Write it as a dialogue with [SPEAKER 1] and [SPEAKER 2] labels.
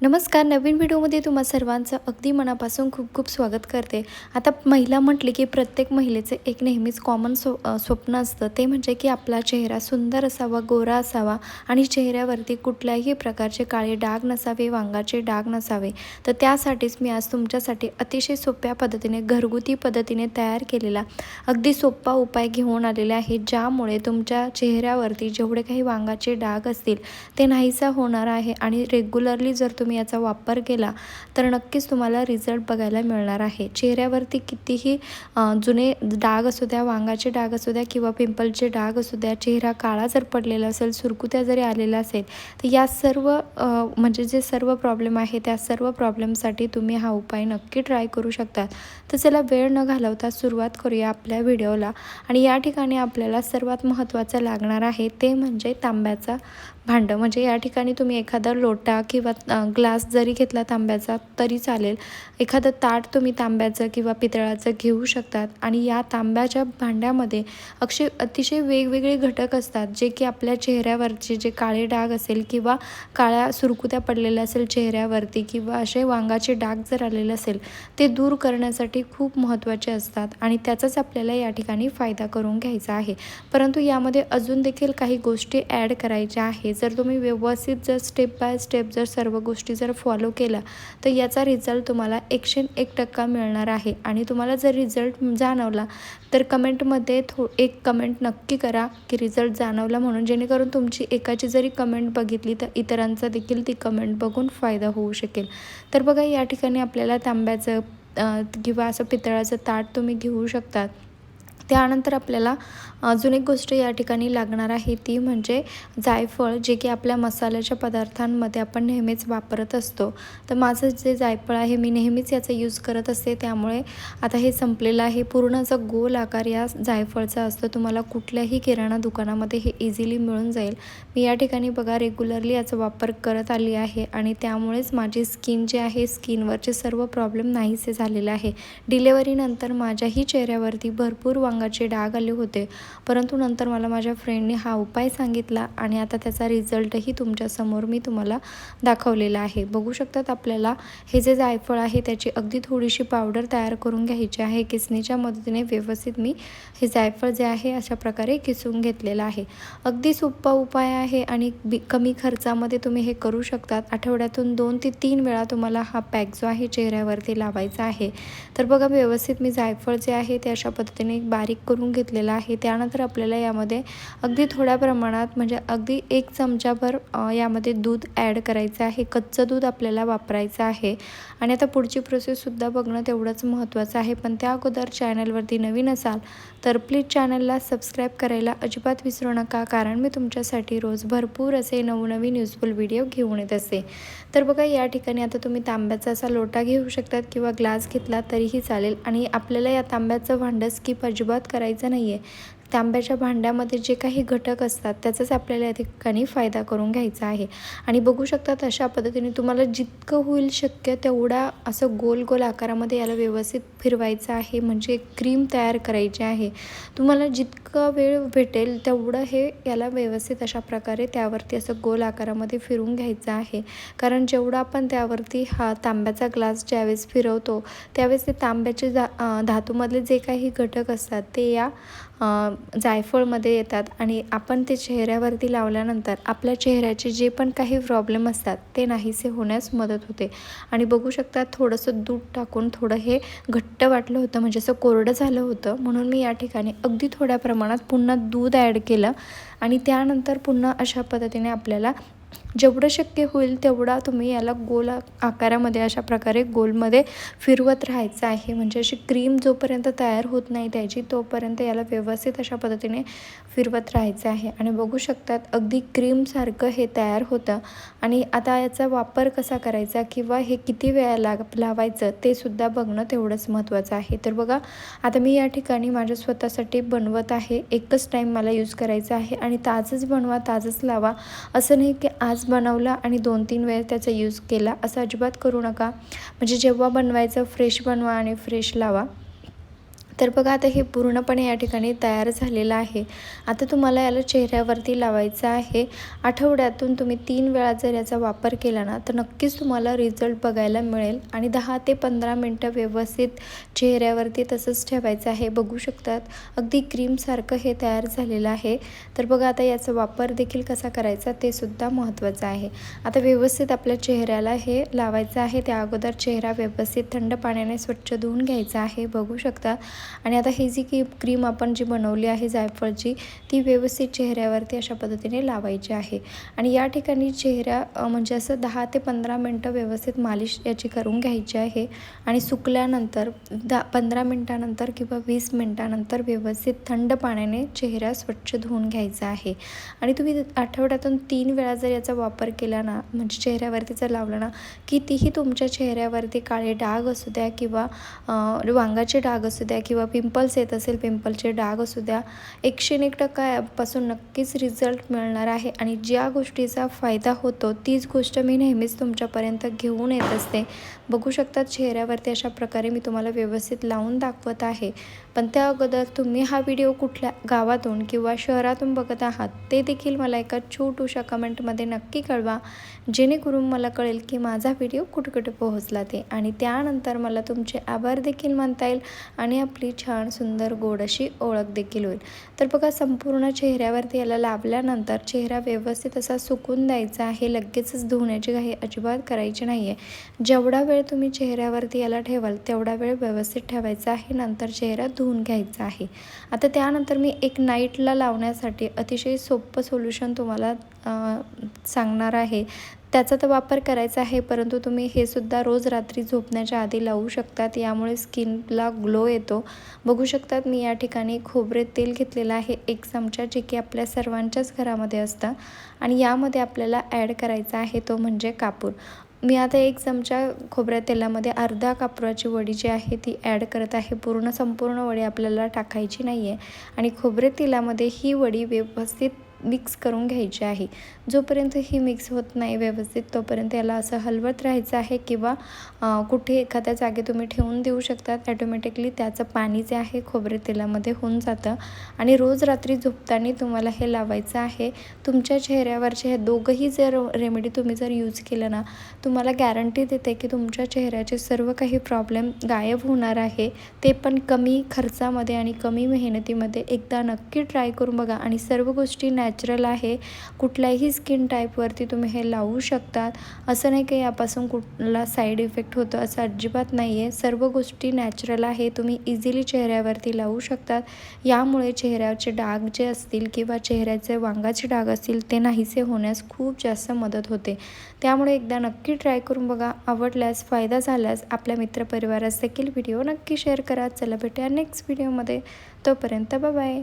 [SPEAKER 1] नमस्कार नवीन व्हिडिओमध्ये तुम्हा सर्वांचं अगदी मनापासून खूप खूप स्वागत करते. आता महिला म्हटली की प्रत्येक महिलेचं एक नेहमीच कॉमन स्व स्वप्न असतं. ते म्हणजे की आपला चेहरा सुंदर असावा गोरा असावा आणि चेहऱ्यावरती कुठल्याही प्रकारचे काळे डाग नसावे वांगाचे डाग नसावे. तर त्यासाठीच मी आज तुमच्यासाठी अतिशय सोप्या पद्धतीने घरगुती पद्धतीने तयार केलेला अगदी सोपा उपाय घेऊन आलेला आहे ज्यामुळे तुमच्या चेहऱ्यावरती जेवढे काही वांगाचे डाग असतील ते नाहीसा होणार आहे आणि रेग्युलरली जर तुम्ही याचा वापर केला तर नक्कीच तुम्हाला रिझल्ट बघायला मिळणार आहे. चेहऱ्यावरती कितीही जुने डाग असू द्या वांगाचे डाग असू द्या किंवा पिंपलचे डाग असू द्या चेहरा काळा जर पडलेला असेल सुरकुत्या जरी आलेल्या असेल तर या सर्व म्हणजे जे सर्व प्रॉब्लेम आहे त्या सर्व प्रॉब्लेमसाठी तुम्ही हा उपाय नक्की ट्राय करू शकता. तर चला वेळ न घालवता सुरुवात करूया आपल्या व्हिडिओला आणि या ठिकाणी आपल्याला सर्वात महत्त्वाचं लागणार आहे ते म्हणजे तांब्याचा भांडं. म्हणजे या ठिकाणी तुम्ही एखादा लोटा किंवा ग्लास जरी घेतला तांब्याचा तरी चालेल. एखादं ताट तुम्ही तांब्याचं किंवा पितळाचं घेऊ शकतात. आणि या तांब्याच्या भांड्यामध्ये अक्षय अतिशय वेगवेगळे घटक असतात. जे की आपल्या चेहऱ्यावरचे जे काळे डाग असेल किंवा काळ्या सुरकुत्या पडलेल्या असेल चेहऱ्यावरती किंवा असे वांगाचे डाग जर आलेले असेल ते दूर करण्यासाठी खूप महत्त्वाचे असतात. आणि त्याचाच आपल्याला या ठिकाणी फायदा करून घ्यायचा आहे. परंतु यामध्ये अजून देखील काही गोष्टी ॲड करायच्या आहेत. जर तुम्ही व्यवस्थित जर स्टेप बाय स्टेप जर सर्व गोष्टी जर फॉलो केला तर याचा रिझल्ट तुम्हाला एकशे एक टक्का मिळणार आहे. आणि तुम्हाला जर रिझल्ट जाणवला तर कमेंटमध्ये थो एक कमेंट नक्की करा की रिझल्ट जाणवला म्हणून. जेणेकरून तुमची एकाची जरी कमेंट बघितली तर इतरांचा देखील ती कमेंट बघून फायदा होऊ शकेल. तर बघा या ठिकाणी आपल्याला तांब्याचं किंवा असं पितळाचं ताट तुम्ही घेऊ शकतात. त्यानंतर आपल्याला अजून एक गोष्ट या ठिकाणी लागणार आहे ती म्हणजे जायफळ जे की आपल्या मसाल्याच्या पदार्थांमध्ये आपण नेहमीच वापरत असतो. तर माझं जे जायफळ आहे मी नेहमीच याचा यूज करत असते. त्यामुळे आता हे संपलेलं आहे. पूर्ण असा गोल आकार या जायफळचा असतो तुम्हाला कुठल्याही किराणा दुकानामध्ये हे इझिली मिळून जाईल. मी या ठिकाणी बघा रेग्युलरली याचा वापर करत आली आहे आणि त्यामुळेच माझी स्किन जे आहे स्किनवरचे सर्व प्रॉब्लेम नाहीसे झालेले आहे. डिलेवरीनंतर माझ्याही चेहऱ्यावरती भरपूर रंगाचे डाग आले होते. परंतु नंतर मला माझ्या फ्रेंडने हा उपाय सांगितला आणि आता त्याचा रिझल्टही तुमच्यासमोर मी तुम्हाला दाखवलेला आहे. बघू शकतात आपल्याला हे जे जायफळ आहे त्याची अगदी थोडीशी पावडर तयार करून घ्यायची आहे. किसणीच्या मदतीने व्यवस्थित मी हे जायफळ जे आहे अशा प्रकारे किसून घेतलेलं आहे. अगदी सोपा उपाय आहे आणि बी कमी खर्चामध्ये तुम्ही हे करू शकतात. आठवड्यातून दोन ते तीन वेळा तुम्हाला हा पॅक जो आहे चेहऱ्यावरती लावायचा आहे. तर बघा व्यवस्थित मी जायफळ जे आहे ते अशा पद्धतीने बारीक बारीक करून घेतलेलं आहे. त्यानंतर आपल्याला यामध्ये अगदी थोड्या प्रमाणात म्हणजे अगदी एक चमचाभर यामध्ये दूध ॲड करायचं आहे. कच्चं दूध आपल्याला वापरायचं आहे. आणि आता पुढची प्रोसेससुद्धा बघणं तेवढंच महत्त्वाचं आहे. पण त्या अगोदर चॅनलवरती नवीन असाल तर प्लीज चॅनलला सबस्क्राईब करायला अजिबात विसरू नका. कारण मी तुमच्यासाठी रोज भरपूर असे नवनवीन युजफुल व्हिडिओ घेऊन येत असते. तर बघा या ठिकाणी आता तुम्ही तांब्याचा असा लोटा घेऊ शकतात किंवा ग्लास घेतला तरीही चालेल. आणि आपल्याला या तांब्याचं भांडं स्किप अजिबात करायचं नाही आहे तांब्याच्या भांड्यामध्ये जे काही घटक असतात त्याचाच आपल्याला या ठिकाणी फायदा करून घ्यायचा आहे. आणि बघू शकतात अशा पद्धतीने तुम्हाला जितकं होईल शक्य तेवढा असं गोल गोल आकारामध्ये याला व्यवस्थित फिरवायचं आहे. म्हणजे क्रीम तयार करायची आहे. तुम्हाला जितका वेळ भेटेल तेवढं हे याला व्यवस्थित अशा प्रकारे त्यावरती असं गोल आकारामध्ये फिरून घ्यायचं आहे. कारण जेवढं आपण त्यावरती हा तांब्याचा ग्लास ज्यावेळेस फिरवतो त्यावेळेस ते तांब्याचे धा धातूमधले जे काही घटक असतात ते या जायफळमध्ये येतात आणि आपण ते चेहऱ्यावरती लावल्यानंतर आपल्या चेहऱ्याचे जे पण काही प्रॉब्लेम असतात ते नाहीसे होण्यास मदत होते. आणि बघू शकता थोडंसं दूध टाकून थोडं हे घट्ट वाटलं होतं म्हणजे असं कोरडं झालं होतं. म्हणून मी या ठिकाणी अगदी थोड्या प्रमाणात पुन्हा दूध ॲड केलं आणि त्यानंतर पुन्हा अशा पद्धतीने आपल्याला जेवढं शक्य होईल तेवढा तुम्ही याला गोल आकारामध्ये अशा प्रकारे गोलमध्ये फिरवत राहायचं आहे. म्हणजे अशी क्रीम जोपर्यंत तयार होत नाही त्याची तोपर्यंत याला व्यवस्थित अशा पद्धतीने फिरवत राहायचं आहे. आणि बघू शकतात अगदी क्रीमसारखं हे तयार होतं. आणि आता याचा वापर कसा करायचा किंवा हे किती वेळा लाग लावायचं ते सुद्धा बघणं तेवढंच महत्त्वाचं आहे. तर बघा आता मी या ठिकाणी माझ्या स्वतःसाठी बनवत आहे. एकच टाईम मला यूज करायचा आहे. आणि ताजंच बनवा ताजंच लावा. असं नाही की आज बनवला आणि दोन तीन वेळेस त्याचा यूज केला असं अजिबात करू नका. म्हणजे जेव्हा बनवायचं फ्रेश बनवा आणि फ्रेश लावा. तर बघा आता हे पूर्णपणे या ठिकाणी तयार झालेलं आहे. आता तुम्हाला याला चेहऱ्यावरती लावायचं आहे. आठवड्यातून तुम्ही तीन वेळा जर याचा वापर केला ना तर नक्कीच तुम्हाला रिझल्ट बघायला मिळेल. आणि दहा ते पंधरा मिनटं व्यवस्थित चेहऱ्यावरती तसंच ठेवायचं आहे. बघू शकतात अगदी क्रीमसारखं हे तयार झालेलं आहे. तर बघा आता याचा वापर देखील कसा करायचा ते सुद्धा महत्त्वाचं आहे. आता व्यवस्थित आपल्या चेहऱ्याला हे लावायचं आहे. त्या अगोदर चेहरा व्यवस्थित थंड पाण्याने स्वच्छ धुवून घ्यायचा आहे. बघू शकता आणि आता ही जी की क्रीम आपण जी बनवली आहे जायफळची ती व्यवस्थित चेहऱ्यावरती अशा पद्धतीने लावायची आहे. आणि या ठिकाणी चेहरा म्हणजे असं दहा ते पंधरा मिनटं व्यवस्थित मालिश याची करून घ्यायची आहे. आणि सुकल्यानंतर दहा पंधरा मिनटानंतर किंवा वीस मिनटानंतर व्यवस्थित थंड पाण्याने चेहरा स्वच्छ धुवून घ्यायचा आहे. आणि तुम्ही आठवड्यातून तीन वेळा जर याचा वापर केला ना म्हणजे चेहऱ्यावरती जर लावला ना कितीही तुमच्या चेहऱ्यावरती काळे डाग असू द्या किंवा वांगाचे डाग असू द्या किंवा किंवा पिंपल्स येत असेल पिंपलचे डाग असू द्या एकशे एक टक्कापासून नक्कीच रिझल्ट मिळणार आहे. आणि ज्या गोष्टीचा फायदा होतो तीच गोष्ट मी नेहमीच तुमच्यापर्यंत घेऊन येत असते. बघू शकता चेहऱ्यावरती अशा प्रकारे मी तुम्हाला व्यवस्थित लावून दाखवत आहे. पण त्या अगोदर तुम्ही हा व्हिडिओ कुठल्या गावातून किंवा शहरातून बघत आहात ते देखील मला एका छोटूशा कमेंटमध्ये नक्की कळवा. जेणेकरून मला कळेल की माझा व्हिडिओ कुठे कुठे पोहोचला ते. आणि त्यानंतर मला तुमचे आभार देखील मानता येईल. आणि आपली छान सुंदर गोड अशी ओळख देखील होईल. तर बघा संपूर्ण चेहऱ्यावरती याला लाभल्यानंतर चेहरा व्यवस्थित असा सुकून द्यायचा आहे. लगेचच धुण्याची घाई अजिबात करायची नाही आहे जेवढा वेळ तुम्ही चेहऱ्यावरती याला ठेवाल तेवढा वेळ व्यवस्थित ठेवायचा आहे. नंतर चेहरा धुवून घ्यायचा आहे. आता त्यानंतर मी एक नाईटला लावण्यासाठी अतिशय सोपं सोल्युशन तुम्हाला सांगणार आहे. त्याचा तर वापर करायचा आहे परंतु तुम्ही हे सुद्धा रोज रात्री झोपण्याच्या आधी लावू शकतात. यामुळे स्किनला ग्लो येतो. बघू शकतात मी या ठिकाणी खोबरे तेल घेतलेलं आहे. एक चमचा जे की आपल्या सर्वांच्याच घरामध्ये असतं. आणि यामध्ये आपल्याला ॲड करायचा आहे तो म्हणजे कापूर. मी आता एक चमचा खोबऱ्या तेलामध्ये अर्धा कापूराची वडी जी आहे ती ॲड करत आहे. पूर्ण संपूर्ण वडी आपल्याला टाकायची नाही आहे आणि खोबरे तेलामध्ये ही वडी व्यवस्थित मिक्स करून घ्यायची आहे. जोपर्यंत ही मिक्स होत नाही व्यवस्थित तोपर्यंत याला असं हलवत राहायचं आहे किंवा कुठे एखाद्या जागी तुम्ही ठेवून देऊ शकतात ॲटोमॅटिकली त्याचं पाणी जे आहे खोबरे तेलामध्ये होऊन जातं. आणि रोज रात्री झोपताना तुम्हाला हे लावायचं आहे. तुमच्या चेहऱ्यावरचे हे दोघंही जर रेमेडी तुम्ही जर यूज केलं ना तुम्हाला गॅरंटी देते की तुमच्या चेहऱ्याचे सर्व काही प्रॉब्लेम गायब होणार आहे. ते पण कमी खर्चामध्ये आणि कमी मेहनतीमध्ये एकदा नक्की ट्राय करून बघा आणि सर्व गोष्टी नॅचरल आहे. कुठल्याही स्किन टाईपवरती तुम्ही हे लावू शकतात. असं नाही की यापासून कुठला साईड इफेक्ट होतो असं अजिबात नाही आहे सर्व गोष्टी नॅचरल आहे. तुम्ही इझिली चेहऱ्यावरती लावू शकतात. यामुळे चेहऱ्याचे डाग जे असतील किंवा चेहऱ्याचे वांगाचे डाग असतील ते नाहीसे होण्यास खूप जास्त मदत होते. त्यामुळे एकदा नक्की ट्राय करून बघा. आवडल्यास फायदा झाल्यास आपल्या मित्रपरिवारास देखील व्हिडिओ नक्की शेअर करा. चला भेटूया नेक्स्ट व्हिडिओमध्ये तोपर्यंत बाय